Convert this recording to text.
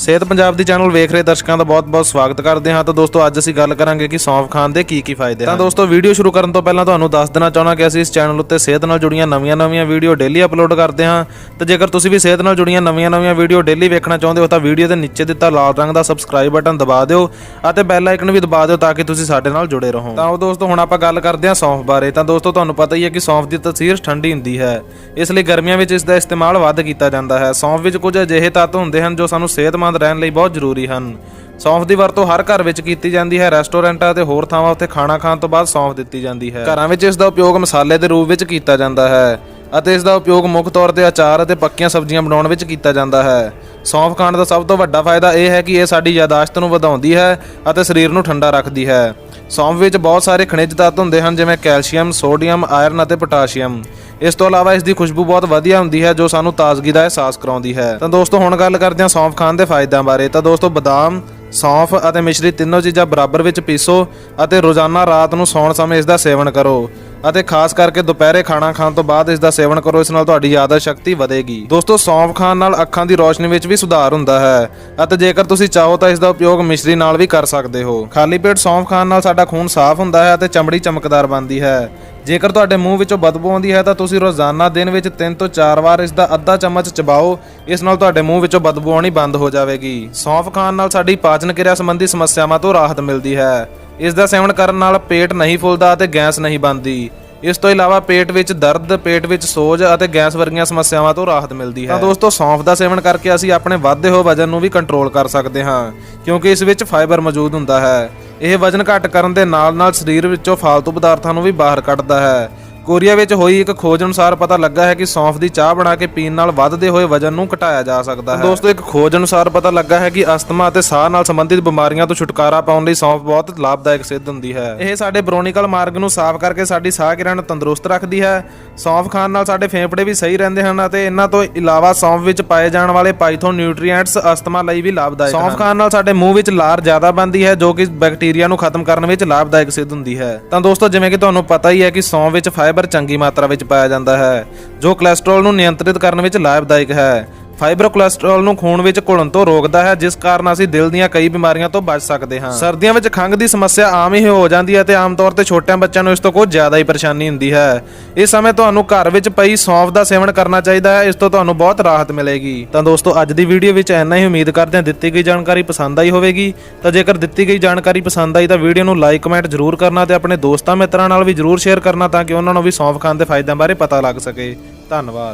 ਸਿਹਤ ਪੰਜਾਬ ਦੀ ਚੈਨਲ ਵੇਖ ਰਹੇ ਦਰਸ਼ਕਾਂ ਦਾ ਬਹੁਤ-ਬਹੁਤ ਸਵਾਗਤ ਕਰਦੇ ਹਾਂ। ਤਾਂ ਦੋਸਤੋ ਅੱਜ ਅਸੀਂ ਗੱਲ ਕਰਾਂਗੇ ਕਿ ਸੌਂਫ ਖਾਣ ਦੇ ਕੀ ਕੀ ਫਾਇਦੇ ਹਨ। ਤਾਂ ਦੋਸਤੋ ਵੀਡੀਓ ਸ਼ੁਰੂ ਕਰਨ ਤੋਂ ਪਹਿਲਾਂ ਤੁਹਾਨੂੰ ਦੱਸ ਦੇਣਾ ਚਾਹਣਾ ਕਿ ਅਸੀਂ ਇਸ ਚੈਨਲ ਉੱਤੇ ਸਿਹਤ ਨਾਲ ਜੁੜੀਆਂ ਨਵੀਆਂ-ਨਵੀਆਂ ਵੀਡੀਓ ਡੇਲੀ ਅਪਲੋਡ ਕਰਦੇ ਹਾਂ। ਤੇ ਜੇਕਰ ਤੁਸੀਂ ਵੀ ਸਿਹਤ ਨਾਲ ਜੁੜੀਆਂ ਨਵੀਆਂ-ਨਵੀਆਂ ਵੀਡੀਓ ਡੇਲੀ ਵੇਖਣਾ ਚਾਹੁੰਦੇ ਹੋ ਤਾਂ ਵੀਡੀਓ ਦੇ ਨੀਚੇ ਦਿੱਤਾ ਲਾਲ ਰੰਗ ਦਾ ਸਬਸਕ੍ਰਾਈਬ ਬਟਨ ਦਬਾ ਦਿਓ ਅਤੇ ਬੈਲ ਆਈਕਨ ਵੀ ਦਬਾ ਦਿਓ ਤਾਂ ਕਿ ਤੁਸੀਂ ਸਾਡੇ ਨਾਲ ਜੁੜੇ ਰਹੋ। ਤਾਂ ਉਹ ਦੋਸਤੋ ਹੁਣ ਆਪਾਂ ਗੱਲ ਕਰਦੇ ਹਾਂ ਸੌਂਫ ਬਾਰੇ। ਤਾਂ ਦੋਸਤੋ ਤੁਹਾਨੂੰ ਪਤਾ ਹੀ ਹੈ ਕਿ ਸੌਂਫ ਦੀ ਤਸੀਰ ਠੰਡੀ ਹੁੰਦੀ ਹੈ। ਇਸ ਲਈ ਗਰਮੀਆਂ ਵਿੱਚ ਇਸ ਦਾ ਇਸਤੇਮਾਲ ਵੱਧ ਕੀਤਾ ਜਾਂਦਾ ਹੈ। ਸੌਂਫ ਵਿੱਚ ਕੁਝ ਅਜਿਹੇ ਤੱਤ ਹੁੰਦੇ ਹਨ ਜੋ ਸਾਨੂੰ ਸਿਹਤਮੰਦ ਰਹਿਣ ਲਈ ਬਹੁਤ ਜ਼ਰੂਰੀ ਹਨ। ਸੌਂਫ ਦੀ ਵਰਤੋਂ ਹਰ ਘਰ ਵਿੱਚ ਕੀਤੀ ਜਾਂਦੀ ਹੈ, ਰੈਸਟੋਰੈਂਟਾਂ ਅਤੇ ਹੋਰ ਥਾਵਾਂ ਉੱਤੇ ਖਾਣਾ ਖਾਣ ਤੋਂ ਬਾਅਦ ਸੌਂਫ ਦਿੱਤੀ ਜਾਂਦੀ ਹੈ। ਘਰਾਂ ਵਿੱਚ ਇਸ ਦਾ ਉਪਯੋਗ ਮਸਾਲੇ ਦੇ ਰੂਪ ਵਿੱਚ ਕੀਤਾ ਜਾਂਦਾ ਹੈ ਅਤੇ ਇਸ ਦਾ ਉਪਯੋਗ ਮੁੱਖ ਤੌਰ ਤੇ ਅਚਾਰ ਅਤੇ ਪੱਕੀਆਂ ਸਬਜ਼ੀਆਂ ਬਣਾਉਣ ਵਿੱਚ ਕੀਤਾ ਜਾਂਦਾ ਹੈ। ਸੌਂਫ ਖਾਣ ਦਾ ਸਭ ਤੋਂ ਵੱਡਾ ਫਾਇਦਾ ਇਹ ਹੈ ਕਿ ਇਹ ਸਾਡੀ ਯਾਦਾਸ਼ਤ ਨੂੰ ਵਧਾਉਂਦੀ ਹੈ ਅਤੇ ਸਰੀਰ ਨੂੰ ਠੰਡਾ ਰੱਖਦੀ ਹੈ। ਸੌਂਫ ਵਿੱਚ ਬਹੁਤ ਸਾਰੇ ਖਣਿਜ ਤੱਤ ਹੁੰਦੇ ਹਨ, ਜਿਵੇਂ ਕੈਲਸ਼ੀਅਮ, ਸੋਡੀਅਮ, ਆਇਰਨ ਅਤੇ ਪੋਟਾਸ਼ੀਅਮ। ਇਸ ਤੋਂ ਇਲਾਵਾ ਇਸ ਦੀ ਖੁਸ਼ਬੂ ਬਹੁਤ ਵਧੀਆ ਹੁੰਦੀ ਹੈ ਜੋ ਸਾਨੂੰ ਤਾਜ਼ਗੀ ਦਾ ਅਹਿਸਾਸ ਕਰਾਉਂਦੀ ਹੈ। ਤਾਂ ਦੋਸਤੋ, ਹੁਣ ਗੱਲ ਕਰਦੇ ਹਾਂ ਸੌਂਫ ਖਾਣ ਦੇ ਫਾਇਦਿਆਂ ਬਾਰੇ। ਤਾਂ ਦੋਸਤੋ, ਬਦਾਮ, ਸੌਂਫ ਅਤੇ ਮਿਸ਼ਰੀ ਤਿੰਨੋਂ ਚੀਜ਼ਾਂ ਬਰਾਬਰ ਵਿੱਚ ਪੀਸੋ ਅਤੇ ਰੋਜ਼ਾਨਾ ਰਾਤ ਨੂੰ ਸੌਣ ਸਮੇਂ ਇਸ ਦਾ ਸੇਵਨ ਕਰੋ। ਅਤੇ ਖਾਸ ਕਰਕੇ ਦੁਪਹਿਰੇ ਖਾਣਾ ਖਾਣ ਤੋਂ ਬਾਅਦ ਇਸ ਦਾ ਸੇਵਨ ਕਰੋ, ਇਸ ਨਾਲ ਤੁਹਾਡੀ ਯਾਦਾਸ਼ਤ ਸ਼ਕਤੀ ਵਧੇਗੀ। ਦੋਸਤੋ, ਸੌਂਫ ਖਾਣ ਨਾਲ ਅੱਖਾਂ ਦੀ ਰੋਸ਼ਨੀ ਵਿੱਚ ਵੀ ਸੁਧਾਰ ਹੁੰਦਾ ਹੈ ਅਤੇ ਜੇਕਰ ਤੁਸੀਂ ਚਾਹੋ ਤਾਂ ਇਸ ਦਾ ਉਪਯੋਗ ਮਿਸ਼ਰੀ ਨਾਲ ਵੀ ਕਰ ਸਕਦੇ ਹੋ। ਖਾਲੀ ਪੇਟ ਸੌਂਫ ਖਾਣ ਨਾਲ ਸਾਡਾ ਖੂਨ ਸਾਫ਼ ਹੁੰਦਾ ਹੈ ਅਤੇ ਚਮੜੀ ਚਮਕਦਾਰ ਬਣਦੀ ਹੈ। ਜੇਕਰ ਤੁਹਾਡੇ ਮੂੰਹ ਵਿੱਚੋਂ ਬਦਬੂ ਆਉਂਦੀ ਹੈ ਤਾਂ ਤੁਸੀਂ ਰੋਜ਼ਾਨਾ ਦਿਨ ਵਿੱਚ 3 ਤੋਂ 4 ਵਾਰ ਇਸ ਦਾ ਅੱਧਾ ਚਮਚ ਚਬਾਓ, ਇਸ ਨਾਲ ਤੁਹਾਡੇ ਮੂੰਹ ਵਿੱਚੋਂ ਬਦਬੂ ਆਉਣੀ ਬੰਦ ਹੋ ਜਾਵੇਗੀ। ਸੌਂਫ ਖਾਣ ਨਾਲ ਸਾਡੀ ਪਾਚਨ ਕਿਰਿਆ ਸੰਬੰਧੀ ਸਮੱਸਿਆਵਾਂ ਤੋਂ ਰਾਹਤ ਮਿਲਦੀ ਹੈ। ਇਸ ਦਾ ਸੇਵਨ ਕਰਨ ਨਾਲ ਪੇਟ ਨਹੀਂ ਫੁੱਲਦਾ ਅਤੇ ਗੈਸ ਨਹੀਂ ਬਣਦੀ। ਇਸ ਤੋਂ ਇਲਾਵਾ ਪੇਟ ਵਿੱਚ ਦਰਦ, ਪੇਟ ਵਿੱਚ ਸੋਜ ਅਤੇ ਗੈਸ ਵਰਗੀਆਂ ਸਮੱਸਿਆਵਾਂ ਤੋਂ ਰਾਹਤ ਮਿਲਦੀ ਹੈ। ਤਾਂ ਦੋਸਤੋ, ਸੌਂਫ ਦਾ ਸੇਵਨ ਕਰਕੇ ਅਸੀਂ ਆਪਣੇ ਵੱਧਦੇ ਹੋਏ ਵਜਨ ਨੂੰ ਵੀ ਕੰਟਰੋਲ ਕਰ ਸਕਦੇ ਹਾਂ, ਕਿਉਂਕਿ ਇਸ ਵਿੱਚ ਫਾਈਬਰ ਮੌਜੂਦ ਹੁੰਦਾ ਹੈ। ਇਹ ਵਜਨ ਘੱਟ ਕਰਨ ਦੇ ਨਾਲ-ਨਾਲ ਸਰੀਰ ਵਿੱਚੋਂ ਫਾਲਤੂ ਪਦਾਰਥਾਂ ਨੂੰ ਵੀ ਬਾਹਰ ਕੱਢਦਾ ਹੈ। ਕੋਰੀਆ ਵਿੱਚ ਹੋਈ ਇੱਕ ਖੋਜ ਅਨੁਸਾਰ ਪਤਾ ਲੱਗਾ ਹੈ ਕਿ ਸੌਂਫ ਦੀ ਚਾਹ ਬਣਾ ਕੇ ਪੀਣ ਨਾਲ ਵੱਧਦੇ ਹੋਏ ਵਜਨ ਨੂੰ ਘਟਾਇਆ ਜਾ ਸਕਦਾ ਹੈ। ਦੋਸਤੋ ਇੱਕ ਖੋਜ ਅਨੁਸਾਰ ਪਤਾ ਲੱਗਾ ਹੈ ਕਿ ਅਸਥਮਾ ਅਤੇ ਸਾਹ ਨਾਲ ਸੰਬੰਧਿਤ ਬਿਮਾਰੀਆਂ ਤੋਂ ਛੁਟਕਾਰਾ ਪਾਉਣ ਲਈ ਸੌਂਫ ਬਹੁਤ ਲਾਭਦਾਇਕ ਸਿੱਧ ਹੁੰਦੀ ਹੈ। ਇਹ ਸਾਡੇ ਬ੍ਰੋਨਿਕਲ ਮਾਰਗ ਨੂੰ ਸਾਫ਼ ਕਰਕੇ ਸਾਡੀ ਸਾਹ ਕਿਰਿਆ ਨੂੰ ਤੰਦਰੁਸਤ ਰੱਖਦੀ ਹੈ। ਸੌਂਫ ਖਾਣ ਨਾਲ ਸਾਡੇ ਫੇਫੜੇ ਵੀ ਸਹੀ ਰਹਿੰਦੇ ਹਨ ਅਤੇ ਇਹਨਾਂ ਤੋਂ ਇਲਾਵਾ ਸੌਂਫ ਵਿੱਚ ਪਾਏ ਜਾਣ ਵਾਲੇ ਪਾਈਥੋ ਨਿਊਟ੍ਰੀਐਂਟਸ ਅਸਥਮਾ ਲਈ ਵੀ ਲਾਭਦਾਇਕ ਹਨ। ਸੌਂਫ ਖਾਣ ਨਾਲ ਸਾਡੇ ਮੂੰਹ ਵਿੱਚ ਲਾਰ ਜ਼ਿਆਦਾ ਬਣਦੀ ਹੈ ਜੋ ਕਿ ਬੈਕਟੀਰੀਆ ਨੂੰ ਖਤਮ ਕਰਨ ਵਿੱਚ ਲਾਭਦਾਇਕ ਸਿੱਧ ਹੁੰਦੀ ਹੈ। ਤਾਂ ਦੋਸਤੋ ਜਿਵੇਂ ਕਿ ਤੁਹਾਨੂੰ ਪਤਾ ਹੀ ਹੈ ਕਿ ਸੌਂਫ ਵਿੱਚ ਫਾਈਬਰ ਚੰਗੀ ਮਾਤਰਾ ਵਿੱਚ ਪਾਇਆ ਜਾਂਦਾ ਹੈ, ਜੋ ਕੋਲੇਸਟ੍ਰੋਲ ਨੂੰ ਨਿਯੰਤਰਿਤ ਕਰਨ ਵਿੱਚ ਲਾਭਦਾਇਕ ਹੈ। ਫਾਈਬਰ ਕੋਲੇਸਟ੍ਰੋਲ ਨੂੰ ਖੂਨ ਵਿੱਚ ਘੁਲਣ ਤੋਂ ਰੋਕਦਾ ਹੈ, ਜਿਸ ਕਾਰਨ ਅਸੀਂ ਦਿਲ ਦੀਆਂ ਕਈ ਬਿਮਾਰੀਆਂ ਤੋਂ ਬਚ ਸਕਦੇ ਹਾਂ। ਸਰਦੀਆਂ ਵਿੱਚ ਖੰਘ ਦੀ ਸਮੱਸਿਆ ਆਮ ਹੀ ਹੋ ਜਾਂਦੀ ਹੈ ਤੇ ਆਮ ਤੌਰ ਤੇ ਛੋਟਿਆਂ ਬੱਚਿਆਂ ਨੂੰ ਇਸ ਤੋਂ ਕੁਝ ਜ਼ਿਆਦਾ ਹੀ ਪਰੇਸ਼ਾਨੀ ਹੁੰਦੀ ਹੈ। ਇਸ ਸਮੇਂ ਤੁਹਾਨੂੰ ਘਰ ਵਿੱਚ ਪਈ ਸੌਂਫ ਦਾ ਸੇਵਨ ਕਰਨਾ ਚਾਹੀਦਾ ਹੈ, ਇਸ ਤੋਂ ਤੁਹਾਨੂੰ ਬਹੁਤ ਰਾਹਤ ਮਿਲੇਗੀ। ਤਾਂ ਦੋਸਤੋ, ਅੱਜ ਦੀ ਵੀਡੀਓ ਵਿੱਚ ਇੰਨਾ ਹੀ। ਉਮੀਦ ਕਰਦੇ ਹਾਂ ਦਿੱਤੀ ਗਈ ਜਾਣਕਾਰੀ ਪਸੰਦ ਆਈ ਹੋਵੇਗੀ। ਤਾਂ ਜੇਕਰ ਦਿੱਤੀ ਗਈ ਜਾਣਕਾਰੀ ਪਸੰਦ ਆਈ ਤਾਂ ਵੀਡੀਓ ਨੂੰ ਲਾਈਕ, ਕਮੈਂਟ ਜ਼ਰੂਰ ਕਰਨਾ ਤੇ ਆਪਣੇ ਦੋਸਤਾਂ, ਮਿੱਤਰਾਂ ਨਾਲ ਵੀ ਜ਼ਰੂਰ ਸ਼ੇਅਰ ਕਰਨਾ ਤਾਂ ਕਿ ਉਹਨਾਂ ਨੂੰ ਵੀ ਸੌਂਫ ਖਾਣ ਦੇ ਫਾਇਦਿਆਂ ਬਾਰੇ ਪਤਾ ਲੱਗ ਸਕੇ। ਧੰਨਵਾਦ।